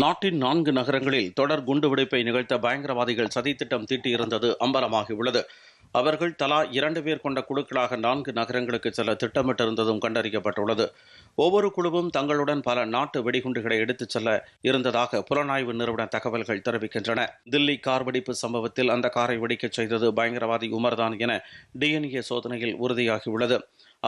நாட்டின் நான்கு நகரங்களில் தொடர் குண்டுவெடிப்பை நிகழ்த்த பயங்கரவாதிகள் சதித்திட்டம் தீட்டியிருந்தது அம்பலமாகியுள்ளது. அவர்கள் தலா இரண்டு பேர் கொண்ட குழுக்களாக நான்கு நகரங்களுக்கு செல்ல திட்டமிட்டிருந்ததும் கண்டறியப்பட்டுள்ளது. ஒவ்வொரு குழுவும் தங்களுடன் பல நாட்டு வெடிகுண்டுகளை எடுத்துச் செல்ல இருந்ததாக புலனாய்வு நிறுவன தகவல்கள் தெரிவிக்கின்றன. தில்லி கார் வெடிப்பு சம்பவத்தில் அந்த காரை வெடிக்கச் செய்தது பயங்கரவாதி உமர்தான் என டிஎன்ஏ சோதனையில் உறுதியாகியுள்ளது.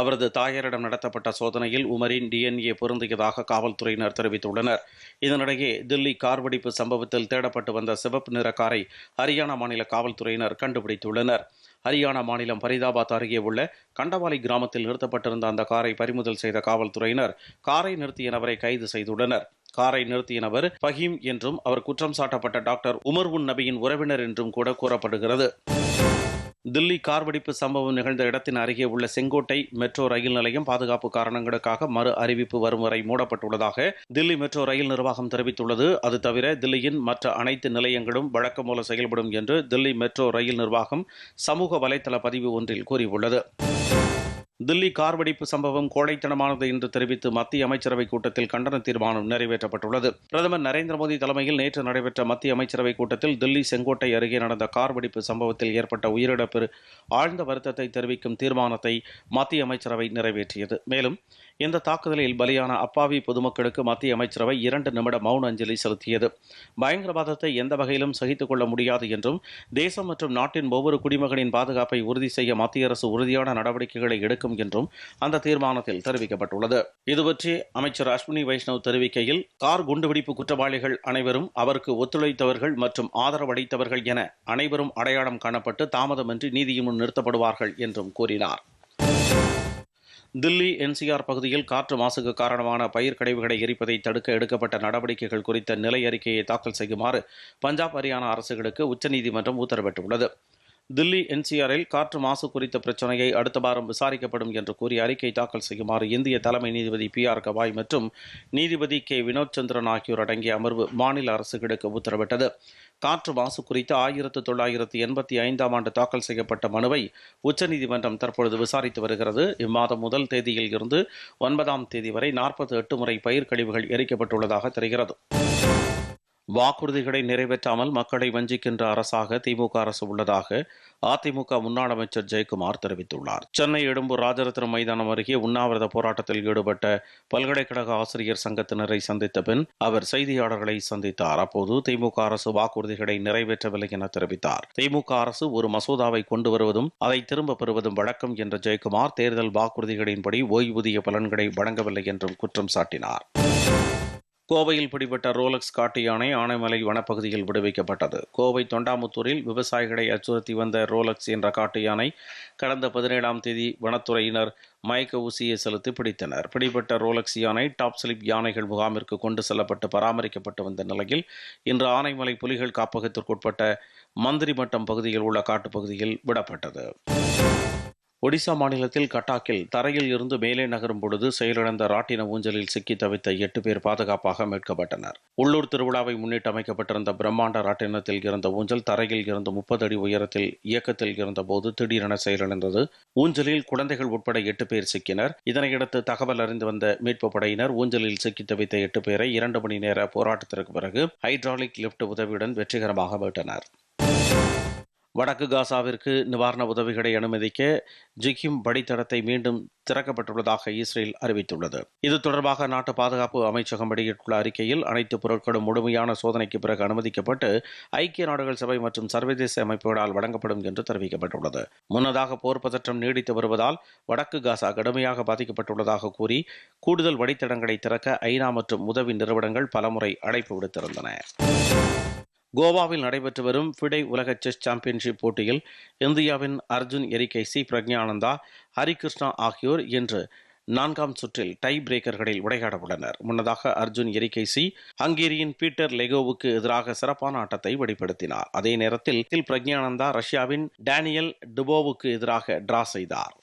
அவரது தாயாரிடம் நடத்தப்பட்ட சோதனையில் உமரின் டிஎன்ஏ பொருந்தியதாக காவல்துறையினர் தெரிவித்துள்ளனர். இதனிடையே தில்லி கார் வெடிப்பு சம்பவத்தில் தேடப்பட்டு வந்த சிவப்பு நிற காரை ஹரியானா மாநில காவல்துறையினர் கண்டுபிடித்துள்ளனர். ஹரியானா மாநிலம் பரிதாபாத் அருகே உள்ள கண்டவாலி கிராமத்தில் நிறுத்தப்பட்டிருந்த அந்த காரை பறிமுதல் செய்த காவல்துறையினர் காரை நிறுத்திய நபரை கைது செய்துள்ளனர். காரை நிறுத்திய நபர் என்றும் அவர் குற்றம் சாட்டப்பட்ட டாக்டர் உமர் உன் நபியின் உறவினர் என்றும் கூட கூறப்படுகிறது. தில்லி கார் வெடிப்பு சம்பவம் நிகழ்ந்த இடத்தின் அருகே உள்ள செங்கோட்டை மெட்ரோ ரயில் நிலையம் பாதுகாப்பு காரணங்களுக்காக மறு அறிவிப்பு வரும் வரை மூடப்பட்டுள்ளதாக தில்லி மெட்ரோ ரயில் நிர்வாகம் தெரிவித்துள்ளது. அது தவிர தில்லியின் மற்ற அனைத்து நிலையங்களும் வழக்கம் போல செயல்படும் என்று தில்லி மெட்ரோ ரயில் நிர்வாகம் சமூக வலைதள பதிவு ஒன்றில் கூறியுள்ளது. தில்லி கார் வெடிப்பு சம்பவம் கோழைத்தனமானது என்று தெரிவித்து மத்திய அமைச்சரவை கூட்டத்தில் கண்டன தீர்மானம் நிறைவேற்றப்பட்டுள்ளது. பிரதமர் நரேந்திர மோடி தலைமையில் நேற்று நடைபெற்ற மத்திய அமைச்சரவை கூட்டத்தில் தில்லி செங்கோட்டை அருகே நடந்த கார் வெடிப்பு சம்பவத்தில் ஏற்பட்ட உயிரிழப்பு ஆழ்ந்த வருத்தத்தை தெரிவிக்கும் தீர்மானத்தை மத்திய அமைச்சரவை நிறைவேற்றியது. மேலும் இந்த தாக்குதலில் பலியான அப்பாவி பொதுமக்களுக்கு மத்திய அமைச்சரவை இரண்டு நிமிட மௌன அஞ்சலி செலுத்தியது. பயங்கரவாதத்தை எந்த வகையிலும் சகித்துக் கொள்ள முடியாது என்றும் தேசம் மற்றும் நாட்டின் ஒவ்வொரு குடிமகனின் பாதுகாப்பை உறுதி செய்ய மத்திய அரசு உறுதியான நடவடிக்கைகளை எடுக்க இருக்கும் என்றும் அந்த தீர்மானத்தில் தெரிவிக்கப்பட்டுள்ளது. இதுபற்றி அமைச்சர் அஸ்வினி வைஷ்ணவ் தெரிவிக்கையில் கார் குண்டுவெடிப்பு குற்றவாளிகள் அனைவரும் அவருக்கு ஒத்துழைத்தவர்கள் மற்றும் ஆதரவளித்தவர்கள் என அனைவரும் அடையாளம் காணப்பட்டு தாமதமின்றி நீதியின் முன் நிறுத்தப்படுவார்கள் என்றும் கூறினார். தில்லி என்சிஆர் பகுதியில் காற்று மாசுக்கு காரணமான பயிர் கழிவுகளை எரிப்பதை தடுக்க எடுக்கப்பட்ட நடவடிக்கைகள் குறித்த நிலை அறிக்கையை தாக்கல் செய்யுமாறு பஞ்சாப் ஹரியானா அரசுகளுக்கு உச்சநீதிமன்றம் உத்தரவிட்டுள்ளது. தில்லி என்சிஆரில் காற்று மாசு குறித்த பிரச்சினையை அடுத்த வாரம் விசாரிக்கப்படும் என்று கூறி அறிக்கை தாக்கல் செய்யுமாறு இந்திய தலைமை நீதிபதி பி ஆர் கவாய் மற்றும் நீதிபதி கே. வினோத் சந்திரன் ஆகியோர் அடங்கிய அமர்வு மாநில அரசுகளுக்கு உத்தரவிட்டது. காற்று மாசு குறித்து ஆயிரத்து தொள்ளாயிரத்து எண்பத்தி ஐந்தாம் ஆண்டு தாக்கல் செய்யப்பட்ட மனுவை உச்சநீதிமன்றம் தற்பொழுது விசாரித்து வருகிறது. இம்மாதம் முதல் தேதியில் இருந்து ஒன்பதாம் தேதி வரை நாற்பத்தி எட்டு முறை பயிர் கழிவுகள் எரிக்கப்பட்டுள்ளதாக தெரிகிறது. வாக்குறுதிகளை நிறைவேற்றாமல் மக்களை வஞ்சிக்கின்ற அரசாக திமுக அரசு உள்ளதாக அதிமுக முன்னாள் அமைச்சர் ஜெயக்குமார் தெரிவித்துள்ளார். சென்னை எழும்பூர் ராஜரத்னம் மைதானம் அருகே உண்ணாவிரத போராட்டத்தில் ஈடுபட்ட பல்கலைக்கழக ஆசிரியர் சங்கத்தினரை சந்தித்த பின் அவர் செய்தியாளர்களை சந்தித்தார். அப்போது திமுக அரசு வாக்குறுதிகளை நிறைவேற்றவில்லை என தெரிவித்தார். திமுக அரசு ஒரு மசோதாவை கொண்டு வருவதும் அதை திரும்ப பெறுவதும் வழக்கம் என்ற ஜெயக்குமார் தேர்தல் வாக்குறுதிகளின்படி ஓய்வூதிய பலன்களை வழங்கவில்லை என்றும் குற்றம் சாட்டினார். கோவையில் பிடிபட்ட ரோலக்ஸ் காட்டு யானை ஆனைமலை வனப்பகுதியில் விடுவிக்கப்பட்டது. கோவை தொண்டாமுத்தூரில் விவசாயிகளை அச்சுறுத்தி வந்த ரோலக்ஸ் என்ற காட்டு யானை கடந்த பதினேழாம் தேதி வனத்துறையினர் மயக்க ஊசியை செலுத்தி பிடித்தனர். பிடிபட்ட ரோலக்ஸ் யானை டாப் ஸ்லிப் யானைகள் முகாமிற்கு கொண்டு செல்லப்பட்டு பராமரிக்கப்பட்டு வந்த நிலையில் இன்று ஆனைமலை புலிகள் காப்பகத்திற்குட்பட்ட மந்திரிமட்டம் பகுதியில் உள்ள காட்டுப்பகுதியில் விடப்பட்டது. ஒடிசா மாநிலத்தில் கட்டாக்கில் தரையில் இருந்து மேலே நகரும் பொழுது செயலிழந்த ராட்டின ஊஞ்சலில் சிக்கி தவித்த எட்டு பேர் பாதுகாப்பாக மீட்கப்பட்டனர். உள்ளூர் திருவிழாவை முன்னிட்டு அமைக்கப்பட்டிருந்த பிரம்மாண்ட ராட்டினத்தில் இருந்த ஊஞ்சல் தரையில் இருந்து முப்பது அடி உயரத்தில் இயக்கத்தில் இருந்தபோது திடீரென செயலிழந்தது. ஊஞ்சலில் குழந்தைகள் உட்பட எட்டு பேர் சிக்கினர். இதனையடுத்து தகவல் அறிந்து வந்த மீட்பு படையினர் ஊஞ்சலில் சிக்கி தவித்த எட்டு பேரை இரண்டு மணி நேர போராட்டத்திற்கு பிறகு ஹைட்ராலிக் லிப்ட் உதவியுடன் வெற்றிகரமாக மீட்டனர். வடக்கு காசாவிற்கு நிவாரண உதவிகளை அனுமதிக்க ஜிகிம் படித்தடத்தை மீண்டும் திறக்கப்பட்டுள்ளதாக இஸ்ரேல் அறிவித்துள்ளது. இது தொடர்பாக நாட்டு பாதுகாப்பு அமைச்சகம் வெளியிட்டுள்ள அறிக்கையில் அனைத்து பொருட்களும் முழுமையான சோதனைக்கு பிறகு அனுமதிக்கப்பட்டு ஐக்கிய நாடுகள் சபை மற்றும் சர்வதேச அமைப்புகளால் வழங்கப்படும் என்று தெரிவிக்கப்பட்டுள்ளது. முன்னதாக போர் பதற்றம் நீடித்து வருவதால் வடக்கு காசா கடுமையாக பாதிக்கப்பட்டுள்ளதாக கூறி கூடுதல் வழித்தடங்களை திறக்க ஐநா மற்றும் உதவி நிறுவனங்கள் பலமுறை அழைப்பு விடுத்திருந்தன. கோவாவில் நடைபெற்று வரும் ஃபிடை உலக செஸ் சாம்பியன்ஷிப் போட்டியில் இந்தியாவின் அர்ஜுன் எரிகைசி பிரக்ஞானந்தா ஹரிகிருஷ்ணா ஆகியோர் இன்று நான்காம் சுற்றில் டை பிரேக்கர்களில் விளையாட உள்ளனர். முன்னதாக அர்ஜுன் எரிகைசி ஹங்கேரியின் பீட்டர் லெகோவுக்கு எதிராக சிறப்பான ஆட்டத்தை வெளிப்படுத்தினார். அதே நேரத்தில் பிரக்ஞானந்தா ரஷ்யாவின் டேனியல் டுபோவுக்கு எதிராக டிரா செய்தார்.